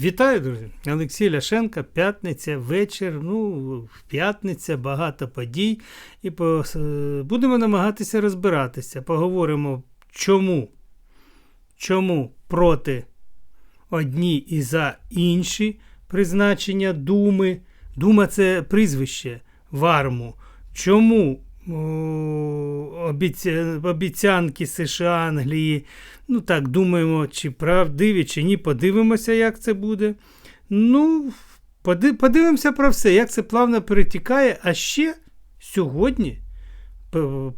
Вітаю, друзі! Олексій Ляшенко, п'ятниця, вечір. Ну, п'ятниця, багато подій. І по... е, будемо намагатися розбиратися. Поговоримо, чому, чому проти одні і за інші призначення Думи. Дума це прізвище Варму. Чому. Обіцянки США, Англії? Ну так, думаємо, чи правдиві, чи ні. Подивимося, як це буде. Ну, поди- подивимося про все, як це плавно перетікає. А ще сьогодні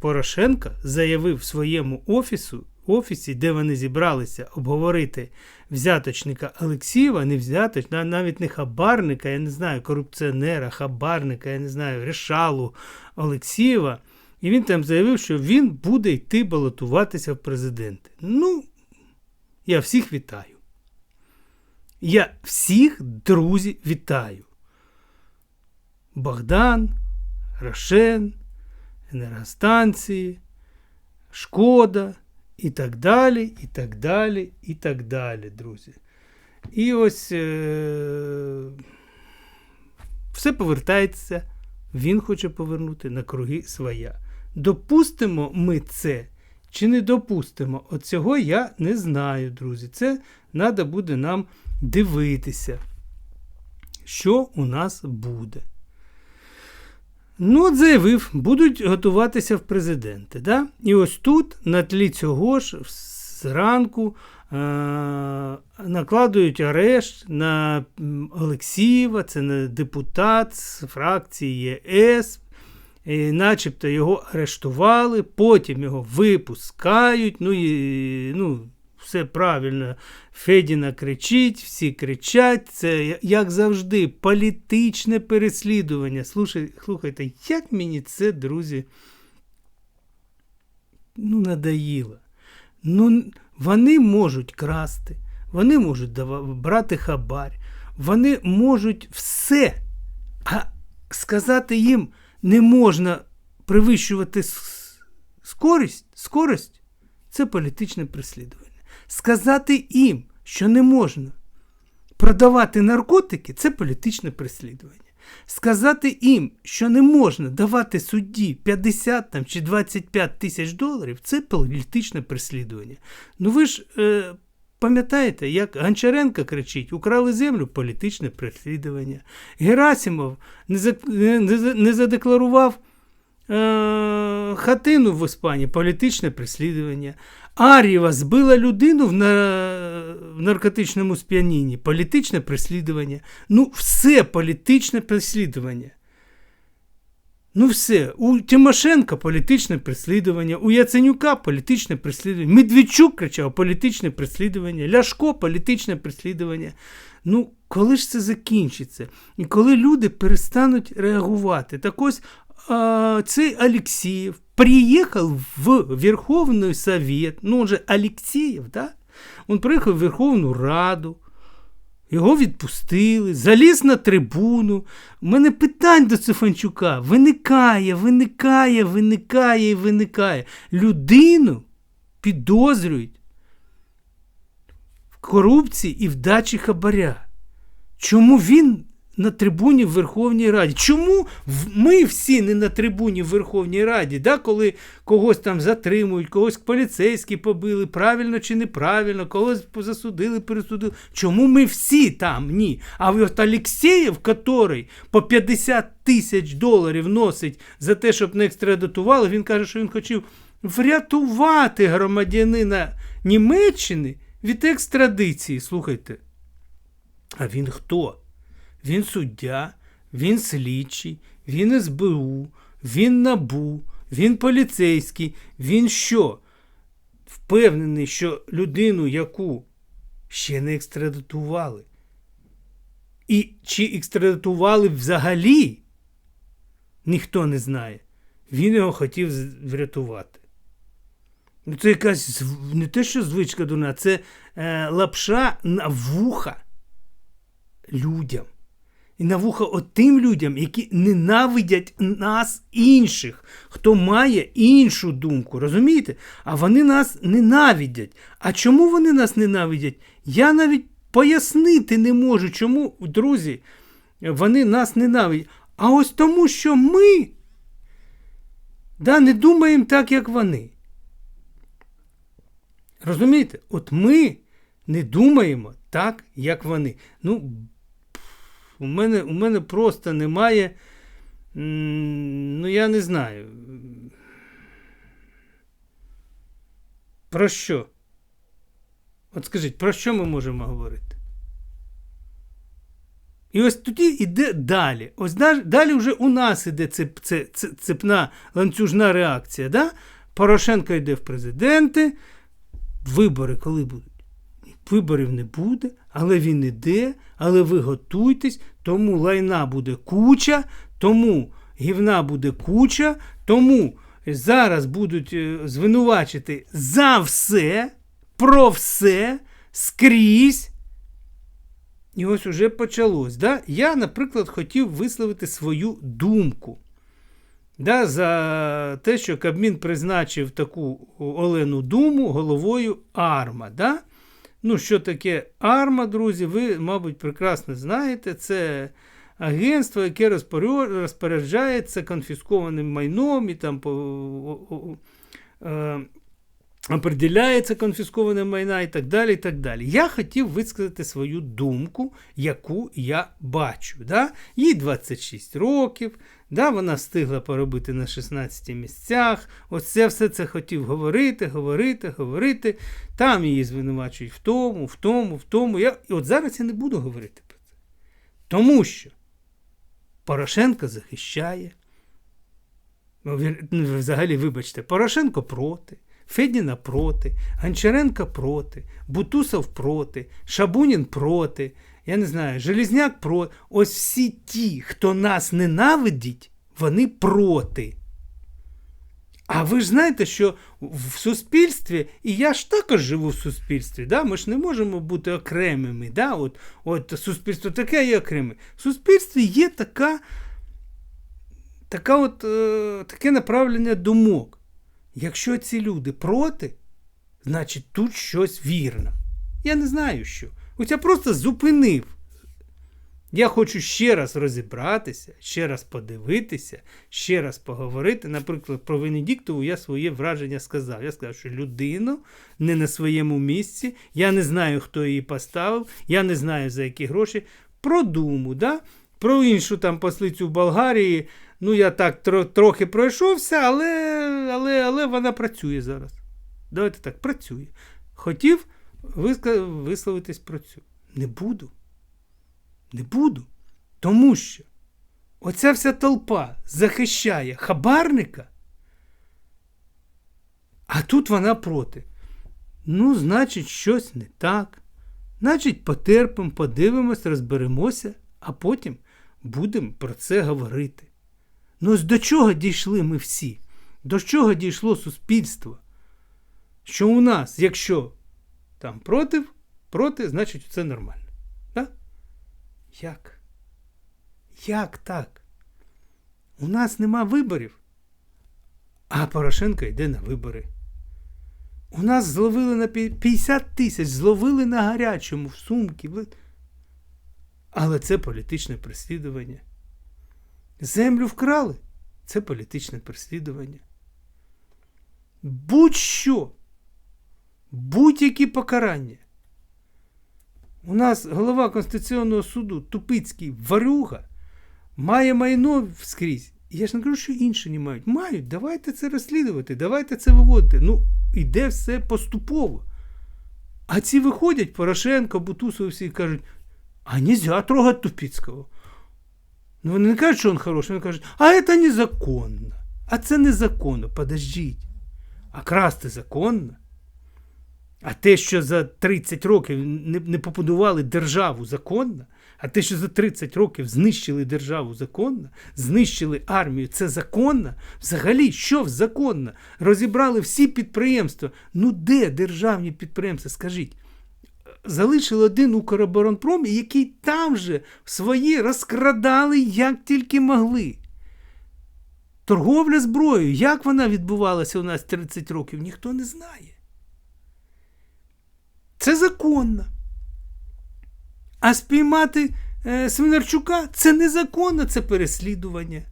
Порошенко заявив своєму офісу, офісі, де вони зібралися обговорити взяточника Олексієва, не взяточника, навіть не хабарника, я не знаю, корупціонера, хабарника, я не знаю, решалу Олексієва. І він там заявив, що він буде йти балотуватися в президенти. Ну, я всіх вітаю. Я всіх, друзі, вітаю. Богдан, Рошен, енергостанції, Шкода і так далі, і так далі, і так далі, друзі. І ось е- все повертається, він хоче повернути на круги своя. Допустимо ми це чи не допустимо? От цього я не знаю, друзі. Це треба буде нам дивитися, що у нас буде. Ну, от заявив, будуть готуватися в президенти. Да? І ось тут, на тлі цього ж, зранку е- накладують арешт на Олексієва, це не депутат з фракції ЄС. І начебто його арештували, потім його випускають. Ну і ну, все правильно. Федіна кричить, всі кричать. Це, як завжди, політичне переслідування. Слушай, слухайте, як мені це, друзі, ну, надоїло. Ну, вони можуть красти, вони можуть брати хабар, вони можуть все. А сказати їм не можна привищувати скорість, скорость це політичне переслідування. Сказати їм, що не можна продавати наркотики це політичне переслідування. Сказати їм, що не можна давати судді 50 там, чи 25 тисяч доларів, це політичне переслідування. Ну ви ж е, пам'ятаєте, як Гончаренко кричить: украли землю політичне переслідування. Герасимов не, за, не, не, задекларував е, хатину в Іспанії, політичне переслідування. Ар'єва збила людину в, на, в наркотичному сп'янінні, політичне переслідування. Ну, все політичне переслідування. Ну, все. У Тимошенка політичне переслідування, у Яценюка політичне переслідування, Медведчук кричав політичне переслідування, Ляшко політичне переслідування. Ну, коли ж це закінчиться? І коли люди перестануть реагувати? Так ось цей Алексеєв приїхав в Верховний Совет, ну он же Алексеєв, да? Він приїхав в Верховну Раду, його відпустили, заліз на трибуну. У мене питань до Цифанчука виникає, виникає, виникає і виникає. Людину підозрюють в корупції і в дачі хабаря. Чому він на трибуні в Верховній Раді? Чому ми всі не на трибуні в Верховній Раді, да, коли когось там затримують, когось поліцейські побили, правильно чи неправильно, когось засудили, пересудили. Чому ми всі там? Ні. А от Алексєєв, який по 50 тисяч доларів носить за те, щоб не екстрадитували, він каже, що він хотів врятувати громадянина Німеччини від екстрадиції. Слухайте. А він хто? Він суддя, він слідчий, він СБУ, він набу, він поліцейський, він що? Впевнений, що людину, яку ще не екстрадитували. І чи екстрадитували взагалі, ніхто не знає. Він його хотів врятувати. Ну, це якась не те, що звичка дурна, це е, лапша на вуха людям. І на вуха отим людям, які ненавидять нас інших, хто має іншу думку. Розумієте? А вони нас ненавидять. А чому вони нас ненавидять? Я навіть пояснити не можу, чому, друзі, вони нас ненавидять. А ось тому, що ми да, не думаємо так, як вони. Розумієте? От ми не думаємо так, як вони. Ну, у мене, у мене просто немає. Ну, я не знаю. Про що? От скажіть, про що ми можемо говорити? І ось тоді йде далі. Ось далі вже у нас іде цеп, цеп, цепна ланцюжна реакція. Да? Порошенко йде в президенти. Вибори коли будуть? Виборів не буде, але він іде, але ви готуйтесь, тому лайна буде куча, тому гівна буде куча, тому зараз будуть е, звинувачити за все, про все, скрізь. І ось уже почалось. Да? Я, наприклад, хотів висловити свою думку. Да, За те, що Кабмін призначив таку Олену Думу головою Арма. Да? Ну, що таке Арма, друзі, ви, мабуть, прекрасно знаєте. Це агентство, яке розпоряджається конфіскованим майном і там е, определяється конфісковане майна і так далі. і так далі. Я хотів висказати свою думку, яку я бачу. Да? Їй 26 років, да, вона встигла поробити на 16 місцях. Оце все це хотів говорити, говорити, говорити. Там її звинувачують в тому, в тому, в тому. Я... І от зараз я не буду говорити про це. Тому що Порошенко захищає. Ну, взагалі, вибачте, Порошенко проти. Федіна проти, Гончаренка проти, Бутусов проти, Шабунін проти, я не знаю, Желізняк проти. Ось всі ті, хто нас ненавидить, вони проти. А ви ж знаєте, що в суспільстві, і я ж також живу в суспільстві, да? ми ж не можемо бути окремими. Да? От, от Суспільство таке є окреме. В суспільстві є така, така от, е, таке направлення думок. Якщо ці люди проти, значить тут щось вірно. Я не знаю що. Ось я просто зупинив. Я хочу ще раз розібратися, ще раз подивитися, ще раз поговорити. Наприклад, про Венедіктову я своє враження сказав. Я сказав, що людина не на своєму місці, я не знаю, хто її поставив, я не знаю за які гроші. Про думу, да? про іншу там послицю в Болгарії. Ну, я так трохи пройшовся, але але, але вона працює зараз. Давайте так, працює. Хотів висловитись про цю. Не буду. Не буду. Тому що оця вся толпа захищає хабарника, а тут вона проти. Ну, значить, щось не так. Значить, потерпимо, подивимось, розберемося, а потім будемо про це говорити. Ну ось до чого дійшли ми всі? До чого дійшло суспільство? Що у нас, якщо там проти, проти, значить це нормально. Так? Як? Як так? У нас нема виборів, а Порошенко йде на вибори. У нас зловили на 50 тисяч, зловили на гарячому в сумки. Але це політичне переслідування. Землю вкрали це політичне переслідування. Будь-що, будь-які покарання. У нас голова Конституційного суду Тупицький варюга має майно скрізь. Я ж не кажу, що інші не мають. Мають, давайте це розслідувати, давайте це виводити. Ну, іде все поступово. А ці виходять, Порошенко, Бутусов всі кажуть, а нельзя трогати Тупицького. Ну, вони не кажуть, що він хороший, вони кажуть, а це незаконно. А це незаконно. Подождіть. А красти законно. А те, що за 30 років не, не побудували державу законно, а те, що за 30 років знищили державу законно, знищили армію, це законно? Взагалі, що законно? Розібрали всі підприємства. Ну де державні підприємства? Скажіть залишили один Укроборонпром, який там же свої розкрадали як тільки могли. Торговля зброєю, як вона відбувалася у нас 30 років, ніхто не знає. Це законно. А спіймати е, Свинарчука це незаконно, це переслідування.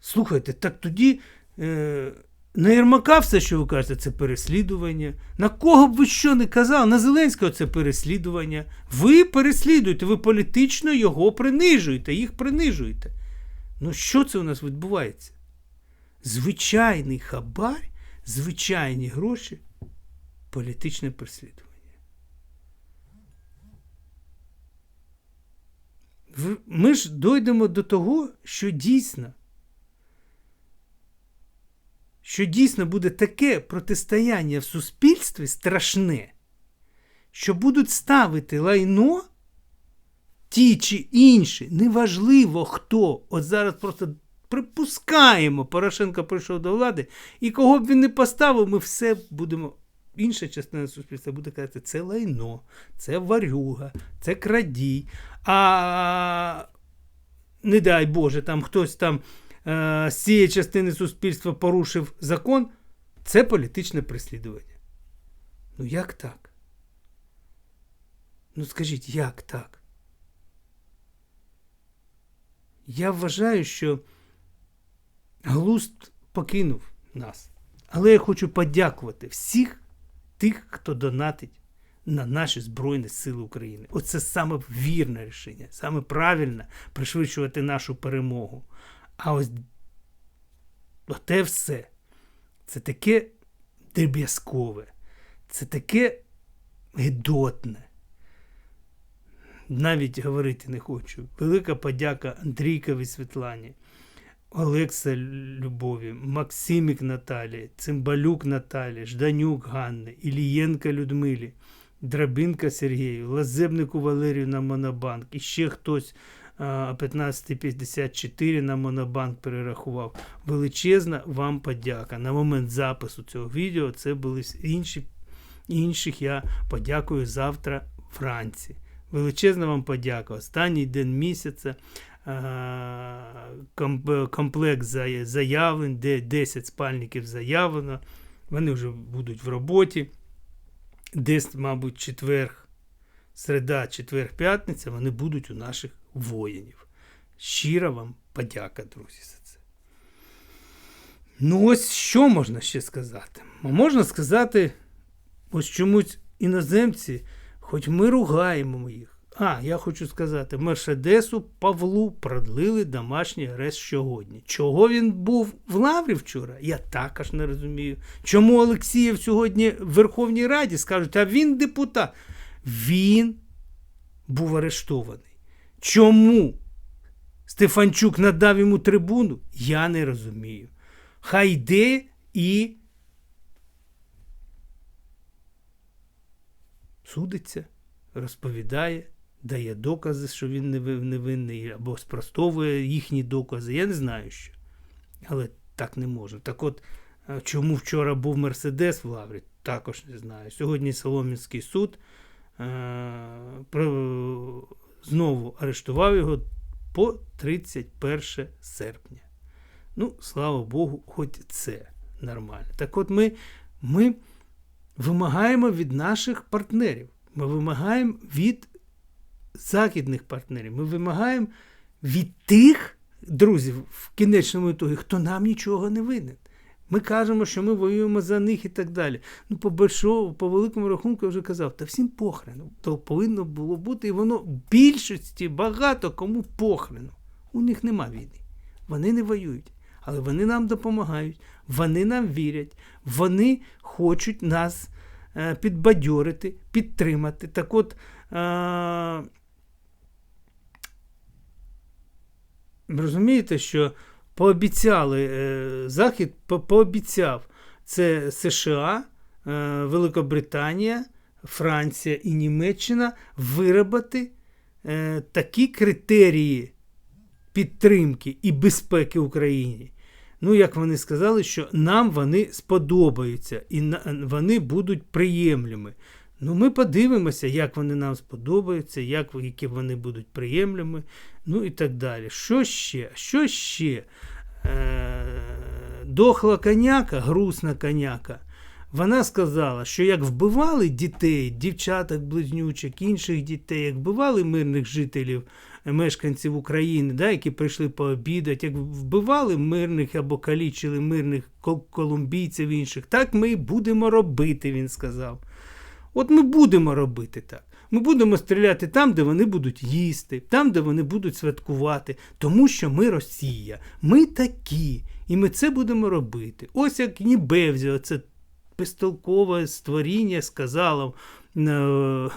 Слухайте, так тоді е, на Єрмака все, що ви кажете, це переслідування. На кого б ви що не казали? На Зеленського це переслідування. Ви переслідуєте, ви політично його принижуєте, їх принижуєте. Ну що це у нас відбувається? Звичайний хабар, звичайні гроші, політичне переслідування. Ми ж дойдемо до того, що дійсно, що дійсно буде таке протистояння в суспільстві страшне, що будуть ставити лайно ті чи інші, неважливо хто. От зараз просто припускаємо, Порошенко прийшов до влади, і кого б він не поставив, ми все будемо. Інша частина суспільства буде казати, це лайно, це варюга, це крадій. А не дай Боже, там хтось там е, з цієї частини суспільства порушив закон, це політичне переслідування. Ну як так? Ну скажіть, як так? Я вважаю, що глузд покинув нас. Але я хочу подякувати всіх тих, хто донатить на наші Збройні Сили України. Оце саме вірне рішення, саме правильне пришвидшувати нашу перемогу. А ось оте все. Це таке дріб'язкове, це таке гидотне. Навіть говорити не хочу. Велика подяка Андрійкові Світлані, Олекса Любові, Максимік Наталі, Цимбалюк Наталі, Жданюк Ганни, Ілієнка Людмилі, Драбинка Сергію, Лазебнику Валерію на Монобанк. І ще хтось 15.54 на Монобанк перерахував. Величезна вам подяка. На момент запису цього відео це були інші. Інших я подякую завтра вранці. Величезна вам подяка. Останній день місяця. а, ком- Комплект заявлень, де 10 спальників заявлено. Вони вже будуть в роботі. Десь, мабуть, четверг, середа, четверг, п'ятниця, вони будуть у наших воїнів. Щира вам подяка, друзі, за це. Ну, ось що можна ще сказати? Можна сказати, ось чомусь іноземці, хоч ми ругаємо їх. А, я хочу сказати, Мерседесу Павлу продлили домашній арест сьогодні. Чого він був в Лаврі вчора? Я також не розумію. Чому Олексієв сьогодні в Верховній Раді скажуть, а він депутат? Він був арештований. Чому Стефанчук надав йому трибуну? Я не розумію. Хай йде і судиться, розповідає, дає докази, що він неви- невинний, або спростовує їхні докази. Я не знаю що. Але так не може. Так от, е, чому вчора був Мерседес в Лаврі, також не знаю. Сьогодні Соломінський суд е, знову арештував його по 31 серпня. Ну, слава Богу, хоч це нормально. Так от ми, ми вимагаємо від наших партнерів. Ми вимагаємо від західних партнерів. Ми вимагаємо від тих друзів в кінечному ітогі, хто нам нічого не винен. Ми кажемо, що ми воюємо за них і так далі. Ну, по большому, по великому рахунку я вже казав, та всім похрену. То повинно було бути, і воно більшості багато кому похрену. У них нема війни. Вони не воюють. Але вони нам допомагають, вони нам вірять, вони хочуть нас е, підбадьорити, підтримати. Так от. Е, розумієте, що пообіцяли, е, Захід пообіцяв це США, Великобританія, Франція і Німеччина виробити такі критерії підтримки і безпеки Україні. Ну, як вони сказали, що нам вони сподобаються і вони будуть приємлими. Ну, ми подивимося, як вони нам сподобаються, як, які вони будуть приємними, ну і так далі. Що ще? Що ще? Е, дохла коняка, грустна коняка, Вона сказала, що як вбивали дітей, дівчаток, близнючок, інших дітей, як вбивали мирних жителів, мешканців України, да, які прийшли пообідати, як вбивали мирних або калічили мирних кол- колумбійців інших, так ми і будемо робити, він сказав. От ми будемо робити так. Ми будемо стріляти там, де вони будуть їсти, там, де вони будуть святкувати, тому що ми Росія, ми такі, і ми це будемо робити. Ось як Нібевзі, оце безтолкове створіння сказало е,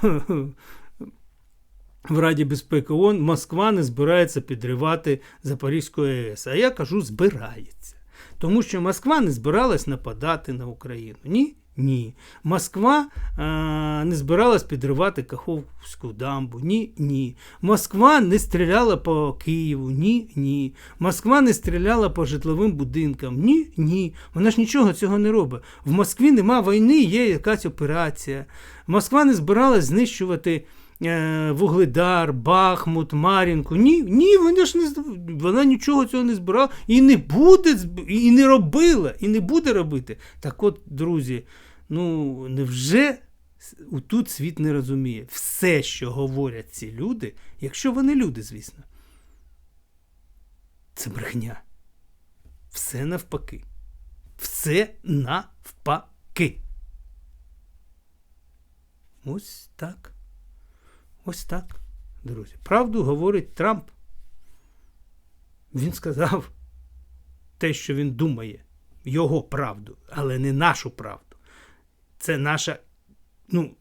в Раді безпеки ООН, Москва не збирається підривати Запорізьку АЕС. А я кажу, збирається. Тому що Москва не збиралась нападати на Україну. Ні? Ні. Москва е, не збиралась підривати Каховську дамбу. Ні, ні. Москва не стріляла по Києву. Ні, ні. Москва не стріляла по житловим будинкам. Ні, ні. Вона ж нічого цього не робить. В Москві нема війни, є якась операція. Москва не збиралась знищувати. Е, Вугледар, Бахмут, Мар'їнку. Ні, ні, вона ж не вона нічого цього не збирала і не буде і не робила, і не буде робити. Так от, друзі, ну невже тут світ не розуміє все, що говорять ці люди, якщо вони люди, звісно. Це брехня. Все навпаки. Все навпаки. Ось так. Ось так, друзі. Правду говорить Трамп. Він сказав те, що він думає, його правду, але не нашу правду. Це наша ну,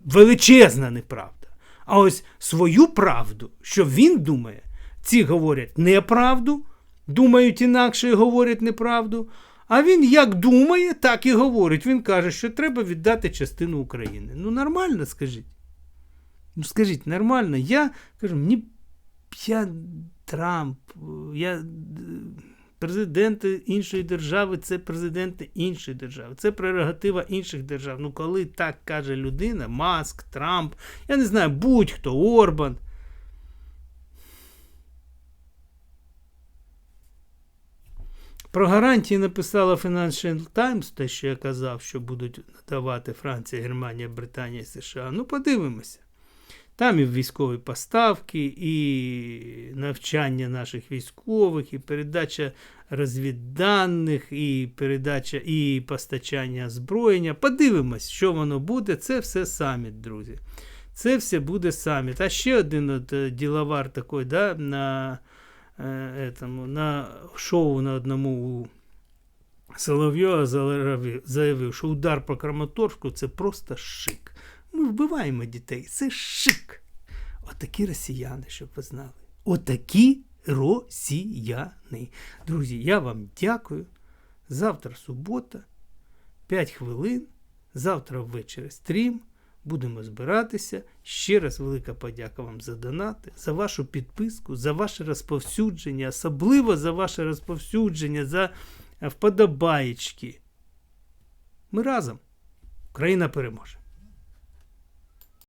величезна неправда. А ось свою правду, що він думає, ці говорять неправду, думають інакше і говорять неправду. А він як думає, так і говорить. Він каже, що треба віддати частину України. Ну, нормально, скажіть. Ну, скажіть, нормально, я кажу, мені я Трамп, я е, президенти іншої держави, це президенти іншої держави, це прерогатива інших держав. Ну, коли так каже людина, Маск, Трамп, я не знаю, будь-хто, Орбан. Про гарантії написала Financial Times, те, що я казав, що будуть надавати Франція, Германія, Британія США. Ну, подивимося. Там і військові поставки, і навчання наших військових, і передача розвідданих, і передача і постачання озброєння. Подивимось, що воно буде. Це все саміт, друзі. Це все буде саміт. А ще один от, е, діловар такий, да, на, е, етому, на шоу на одному у Соловйова заявив, що удар по Краматорську це просто шик. Ми вбиваємо дітей. Це шик. Отакі росіяни, щоб ви знали. Отакі росіяни. Друзі, я вам дякую. Завтра субота, 5 хвилин. Завтра ввечері стрім. Будемо збиратися. Ще раз велика подяка вам за донати, за вашу підписку, за ваше розповсюдження, особливо за ваше розповсюдження, за е, вподобаєчки. Ми разом. Україна переможе.